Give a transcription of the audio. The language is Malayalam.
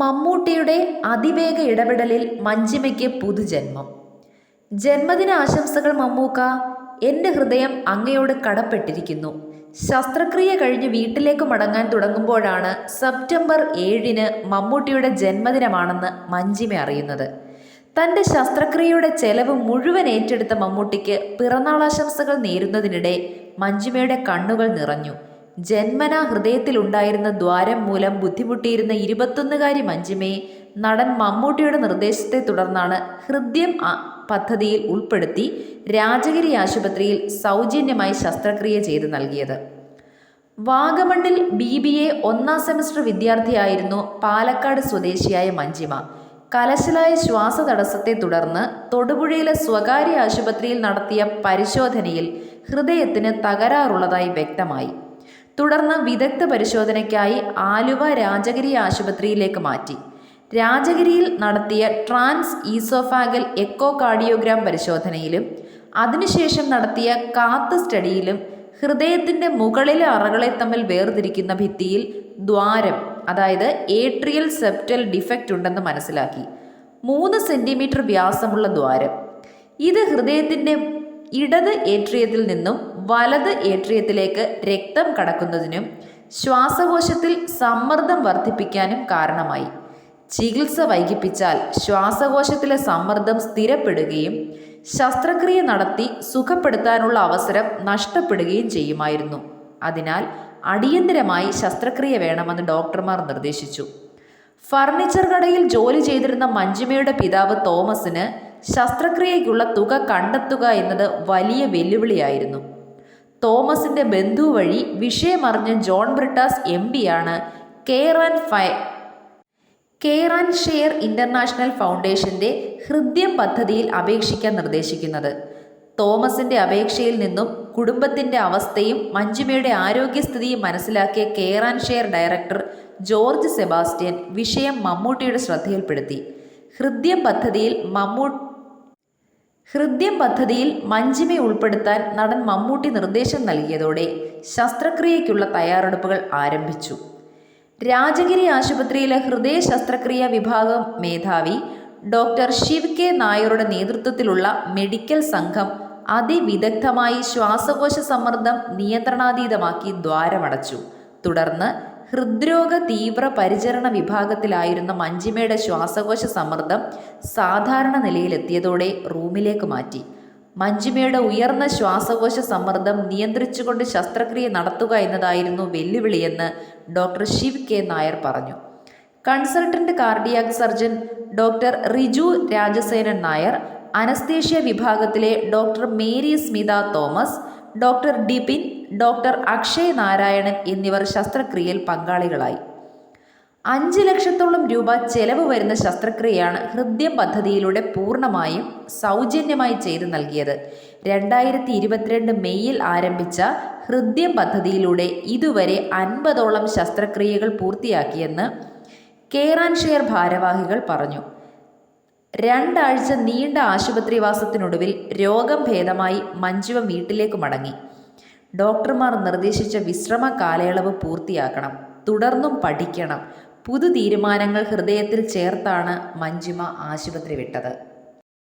മമ്മൂട്ടിയുടെ അതിവേഗ ഇടപെടലിൽ മഞ്ജിമയ്ക്ക് പുതുജന്മം. ജന്മദിന ആശംസകൾ മമ്മൂക്ക എന്റെ ഹൃദയം അങ്ങയോട് കടപ്പെട്ടിരിക്കുന്നു. ശസ്ത്രക്രിയ കഴിഞ്ഞ് വീട്ടിലേക്ക് മടങ്ങാൻ തുടങ്ങുമ്പോഴാണ് സെപ്റ്റംബർ ഏഴിന് മമ്മൂട്ടിയുടെ ജന്മദിനമാണെന്ന് മഞ്ജിമ അറിയുന്നത്. തന്റെ ശസ്ത്രക്രിയയുടെ ചെലവ് മുഴുവൻ ഏറ്റെടുത്ത മമ്മൂട്ടിക്ക് പിറന്നാളാശംസകൾ നേരുന്നതിനിടെ മഞ്ജിമയുടെ കണ്ണുകൾ നിറഞ്ഞു. ജന്മന ഹൃദയത്തിലുണ്ടായിരുന്ന ദ്വാരം മൂലം ബുദ്ധിമുട്ടിയിരുന്ന ഇരുപത്തൊന്നുകാരി മഞ്ജിമയെ നടൻ മമ്മൂട്ടിയുടെ നിർദ്ദേശത്തെ തുടർന്നാണ് ഹൃദ്യം പദ്ധതിയിൽ ഉൾപ്പെടുത്തി രാജഗിരി ആശുപത്രിയിൽ സൗജന്യമായി ശസ്ത്രക്രിയ ചെയ്ത് നൽകിയത്. വാഗമണ്ണിൽ ബി ബി എ ഒന്നാം സെമസ്റ്റർ വിദ്യാർത്ഥിയായിരുന്നു പാലക്കാട് സ്വദേശിയായ മഞ്ജിമ. കലശലായ ശ്വാസതടസ്സത്തെ തുടർന്ന് തൊടുപുഴയിലെ സ്വകാര്യ ആശുപത്രിയിൽ നടത്തിയ പരിശോധനയിൽ ഹൃദയത്തിന് തകരാറുള്ളതായി വ്യക്തമായി. തുടർന്ന് വിദഗ്ധ പരിശോധനയ്ക്കായി ആലുവ രാജഗിരി ആശുപത്രിയിലേക്ക് മാറ്റി. രാജഗിരിയിൽ നടത്തിയ ട്രാൻസ് ഈസോഫാഗൽ എക്കോ കാർഡിയോഗ്രാം പരിശോധനയിലും അതിനുശേഷം നടത്തിയ കാത്ത് സ്റ്റഡിയിലും ഹൃദയത്തിന്റെ മുകളിലെ അറകളെ തമ്മിൽ വേർതിരിക്കുന്ന ഭിത്തിയിൽ ദ്വാരം അതായത് ഏട്രിയൽ സെപ്റ്റൽ ഡിഫക്റ്റ് ഉണ്ടെന്ന് മനസ്സിലാക്കി. മൂന്ന് സെന്റിമീറ്റർ വ്യാസമുള്ള ദ്വാരം. ഇത് ഹൃദയത്തിന്റെ ഇടത് ഏട്രിയത്തിൽ നിന്നും വലത് ഏട്രിയത്തിലേക്ക് രക്തം കടക്കുന്നതിനും ശ്വാസകോശത്തിൽ സമ്മർദ്ദം വർദ്ധിപ്പിക്കാനും കാരണമായി. ചികിത്സ വൈകിപ്പിച്ചാൽ ശ്വാസകോശത്തിലെ സമ്മർദ്ദം സ്ഥിരപ്പെടുകയും ശസ്ത്രക്രിയ നടത്തി സുഖപ്പെടുത്താനുള്ള അവസരം നഷ്ടപ്പെടുകയും ചെയ്യുമായിരുന്നു. അതിനാൽ അടിയന്തരമായി ശസ്ത്രക്രിയ വേണമെന്ന് ഡോക്ടർമാർ നിർദ്ദേശിച്ചു. ഫർണിച്ചർ കടയിൽ ജോലി ചെയ്തിരുന്ന മഞ്ജിമയുടെ പിതാവ് തോമസിന് ശസ്ത്രക്രിയയ്ക്കുള്ള തുക കണ്ടെത്തുക എന്നത് വലിയ വെല്ലുവിളിയായിരുന്നു. തോമസിന്റെ ബന്ധു വഴി വിഷയമറിഞ്ഞ ജോൺ ബ്രിട്ടാസ് എം പിയാണ് കെയർ ആൻഡ് ഫൈ കെയർ ആൻഡ് ഷെയർ ഇന്റർനാഷണൽ ഫൗണ്ടേഷന്റെ ഹൃദ്യം പദ്ധതിയിൽ അപേക്ഷിക്കാൻ നിർദ്ദേശിക്കുന്നത്. തോമസിന്റെ അപേക്ഷയിൽ നിന്നും കുടുംബത്തിന്റെ അവസ്ഥയും മഞ്ജുമയുടെ ആരോഗ്യസ്ഥിതിയും മനസ്സിലാക്കിയ care and share director George Sebastian വിഷയം മമ്മൂട്ടിയുടെ ശ്രദ്ധയിൽപ്പെടുത്തി. ഹൃദ്യം പദ്ധതിയിൽ മമ്മൂ ഹൃദ്യം പദ്ധതിയിൽ മഞ്ജിമയെ ഉൾപ്പെടുത്താൻ നടൻ മമ്മൂട്ടി നിർദ്ദേശം നൽകിയതോടെ ശസ്ത്രക്രിയയ്ക്കുള്ള തയ്യാറെടുപ്പുകൾ ആരംഭിച്ചു. രാജഗിരി ആശുപത്രിയിലെ ഹൃദയ ശസ്ത്രക്രിയ വിഭാഗം മേധാവി ഡോക്ടർ ശിവ് കെ നായരുടെ നേതൃത്വത്തിലുള്ള മെഡിക്കൽ സംഘം അതിവിദഗ്ധമായി ശ്വാസകോശ സമ്മർദ്ദം നിയന്ത്രണാതീതമാക്കി ദ്വാരമടച്ചു. തുടർന്ന് ഹൃദ്രോഗ തീവ്ര പരിചരണ വിഭാഗത്തിലായിരുന്ന മഞ്ജിമയുടെ ശ്വാസകോശ സമ്മർദ്ദം സാധാരണ നിലയിലെത്തിയതോടെ റൂമിലേക്ക് മാറ്റി. മഞ്ജിമയുടെ ഉയർന്ന ശ്വാസകോശ സമ്മർദ്ദം നിയന്ത്രിച്ചുകൊണ്ട് ശസ്ത്രക്രിയ നടത്തുക എന്നതായിരുന്നു വെല്ലുവിളിയെന്ന് ഡോക്ടർ ശിവ് കെ നായർ പറഞ്ഞു. Consultant cardiac surgeon doctor Riju Rajasenan Nair anaesthesia വിഭാഗത്തിലെ doctor Mary Smitha Thomas doctor Dipin doctor Akshay Narayanan എന്നിവർ ശസ്ത്രക്രിയയിൽ പങ്കാളികളായി. അഞ്ച് ലക്ഷത്തോളം രൂപ ചെലവ് വരുന്ന ശസ്ത്രക്രിയയാണ് ഹൃദ്യം പദ്ധതിയിലൂടെ പൂർണമായും സൗജന്യമായി ചെയ്തു നൽകിയത്. രണ്ടായിരത്തി ഇരുപത്തിരണ്ട് മെയ്യിൽ ആരംഭിച്ച ഹൃദ്യം പദ്ധതിയിലൂടെ ഇതുവരെ അൻപതോളം ശസ്ത്രക്രിയകൾ പൂർത്തിയാക്കിയെന്ന് കെയർ ആൻഡ് ഷെയർ ഭാരവാഹികൾ പറഞ്ഞു. രണ്ടാഴ്ച നീണ്ട ആശുപത്രിവാസത്തിനൊടുവിൽ രോഗം ഭേദമായി മഞ്ജുവ വീട്ടിലേക്ക് മടങ്ങി. ഡോക്ടർമാർ നിർദ്ദേശിച്ച വിശ്രമ കാലയളവ് പൂർത്തിയാക്കണം. തുടർന്നും പഠിക്കണം. പുതു തീരുമാനങ്ങൾ ഹൃദയത്തിൽ ചേർത്താണ് മഞ്ജുമ ആശുപത്രി വിട്ടത്.